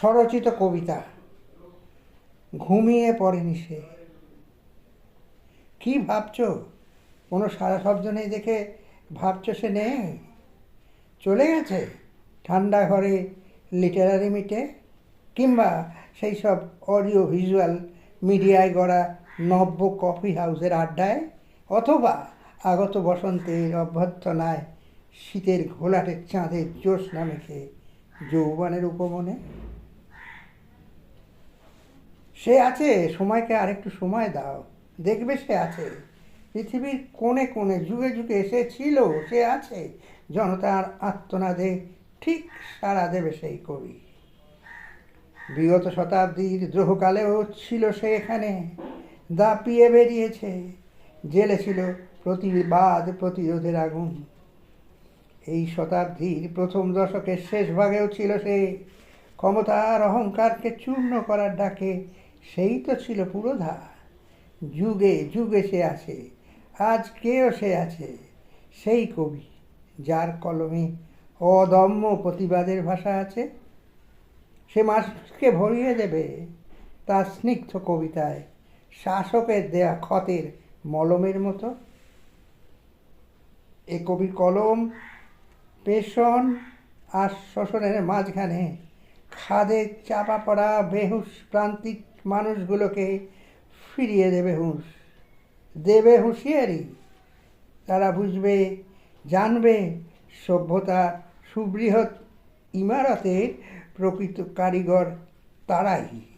স্বরচিত কবিতা। ঘুমিয়ে পড়েনি সে। কি ভাবছ? কোনো সারা শব্দ নেই দেখে ভাবছ সে নেই? চলে গেছে ঠান্ডা ঘরে লিটারারি মিটে কিংবা সেই সব অডিও ভিজুয়াল মিডিয়ায় গড়া নব্য কফি হাউসের আড্ডায়? অথবা আগত বসন্তের অভ্যর্থনায় শীতের ঘোলাটের চাঁদের জ্যোৎস্না মেখে যৌবনের উপমনে? সে আছে, সময়কে আরেকটু সময় দাও। দেখবে সে আছে। পৃথিবীর কোণে কোণে, যুগে যুগে সে ছিল, সে আছে। জনতার আত্মনাদে ঠিক সাড়া দেবে সেই কবি। বিগত শতাব্দীর দ্রোহকালেও ছিল সে এখানে। দাপিয়ে বেরিয়েছে। জেলে ছিল প্রতিবাদ প্রতিরোধের আগুন। এই শতাব্দীর প্রথম দশকের শেষ ভাগেও ছিল সে। ক্ষমতার অহংকারকে চূর্ণ করার ডাকে সেই তো ছিল পুরোধা যুগে যুগে সে আছে, আজ কেও সে আছে। সেই কবি, যার কলমে অদম্য প্রতিবাদের ভাষা আছে। সে মানুষকে ভরিয়ে দেবে তার স্নিগ্ধ কবিতায়, শাসকের দেয়া ক্ষতের মলমের মতো। এ কবির কলম পেশন আর শোষণের মাঝখানে খাদের চাপা পড়া বেহুশ প্রান্তিক মানুষগুলোকে ফিরিয়ে দেবে হুঁশ। দেবে হুঁশিয়ারি। তারা বুঝবে, জানবে, সভ্যতা সুবৃহৎ ইমারতের প্রকৃত কারিগর তারাই।